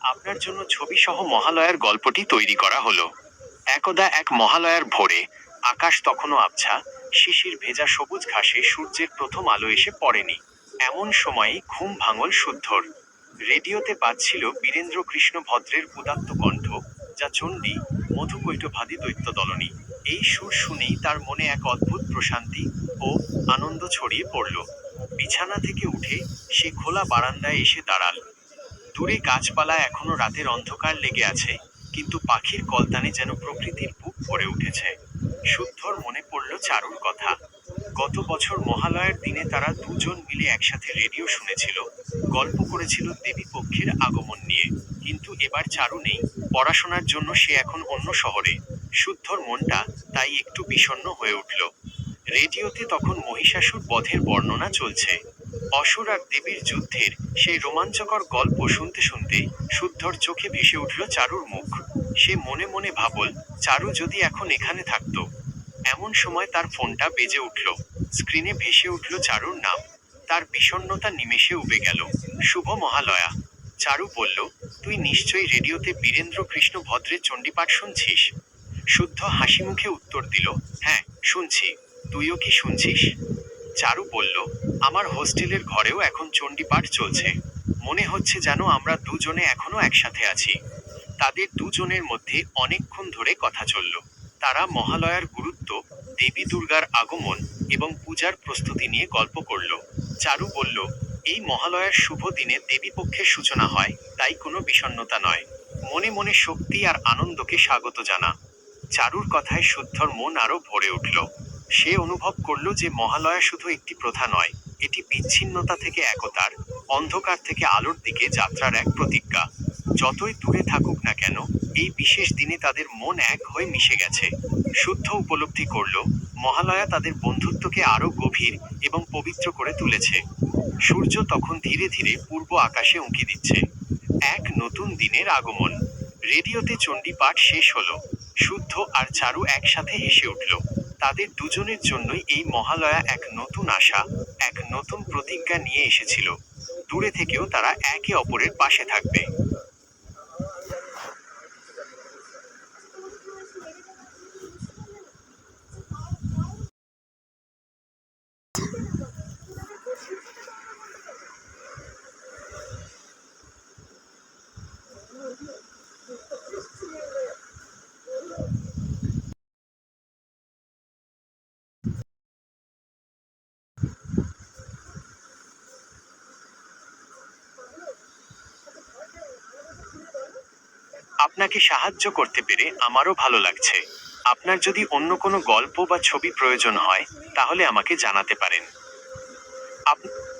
আপনার জন্য ছবি সহ মহালয়ার গল্পটি তৈরি করা হলো। একদা এক মহালয়ার ভোরে, আকাশ তখনও আবছা, শিশির ভেজা সবুজ ঘাসে সূর্যের প্রথম আলো এসে পড়েনি। এমন সময়ই ঘুম ভাঙল শুদ্ধর। রেডিওতে বাজছিল বীরেন্দ্র কৃষ্ণ ভদ্রের উদাত্ত কণ্ঠ, যা চণ্ডী, মধুকৈটভাদি দৈত্য দলনী এই সুর শুনেই তার মনে এক অদ্ভুত প্রশান্তি ও আনন্দ ছড়িয়ে পড়ল। বিছানা থেকে উঠে সে খোলা বারান্দায় এসে দাঁড়াল। দূরে গাছপালা এখনও রাতের অন্ধকার লেগে আছে, কিন্তু পাখির কলতানে যেন প্রকৃতির বুক ভরে উঠেছে। শুদ্ধর মনে পড়ল চারুর কথা। গত বছর মহালয়ার দিনে তারা দুজন মিলে একসাথে রেডিও শুনেছিল, গল্প করেছিল দেবী পক্ষের আগমন নিয়ে। কিন্তু এবার চারু নেই, পড়াশোনার জন্য সে এখন অন্য শহরে। শুদ্ধর মনটা তাই একটু বিষণ্ণ হয়ে উঠল। রেডিওতে তখন মহিষাসুর বধের বর্ণনা চলছে। অসুর আর দেবীর যুদ্ধের সেই রোমাঞ্চকর গল্প শুনতে শুনতে শুদ্ধর চোখে ভেসে উঠল চারুর মুখ। সে মনে মনে ভাবল, চারু যদি এখন এখানে থাকতো, এমন সময় তার ফোনটা বেজে উঠল। স্ক্রিনে ভেসে উঠল চারুর নাম। তার বিষণ্ণতা নিমেষে উবে গেল। শুভ মহালয়া। চারু বলল, তুই নিশ্চয়ই রেডিওতে বীরেন্দ্র কৃষ্ণ ভদ্রের চণ্ডীপাঠ শুনছিস? শুদ্ধ হাসি মুখে উত্তর দিল হ্যাঁ শুনছি। তুইও কি শুনছিস? চারু বলল, আমার হোস্টেলের ঘরেও এখন চণ্ডীপাঠ চলছে। মনে হচ্ছে যেন আমরা দুজনে এখনও একসাথে আছি। তাদের দুজনের মধ্যে অনেকক্ষণ ধরে কথা চলল। তারা মহালয়ার গুরুত্ব, দেবী দুর্গার আগমন এবং পূজার প্রস্তুতি নিয়ে গল্প করল। চারু বলল, এই মহালয়ার শুভ দিনে দেবীপক্ষের সূচনা হয়, তাই কোনো বিষণ্ণতা নয়। মনে মনে শক্তি আর আনন্দকে স্বাগত জানা। চারুর কথায় শুদ্ধর মন আরও ভরে উঠল। সে অনুভব করল যে মহালয়া শুধু একটি প্রথা নয়, এটি বিচ্ছিন্নতা থেকে একতার, অন্ধকার থেকে আলোর দিকে যাত্রার এক প্রতিজ্ঞা। যতই দূরে থাকুক না কেন, এই বিশেষ দিনে তাদের মন এক হয়ে মিশে গেছে। শুদ্ধ উপলব্ধি করল, মহালয়া তাদের বন্ধুত্বকে আরও গভীর এবং পবিত্র করে তুলেছে। সূর্য তখন ধীরে ধীরে পূর্ব আকাশে উঁকি দিচ্ছে। এক নতুন দিনের আগমন। রেডিওতে চণ্ডী পাঠ শেষ হলো। শুদ্ধ আর চারু একসাথে হেসে উঠল। তাদের দুজনের জন্যই এই মহালয়া এক নতুন আশা, এক নতুন প্রতিজ্ঞা নিয়ে এসেছিল। দূরে থেকেও তারা একে অপরের পাশে থাকবে। আপনাকে সাহায্য করতে পেরে আমারও ভালো লাগছে। আপনার যদি অন্য কোনো গল্প বা ছবি প্রয়োজন হয়, তাহলে আমাকে জানাতে পারেন। আপ-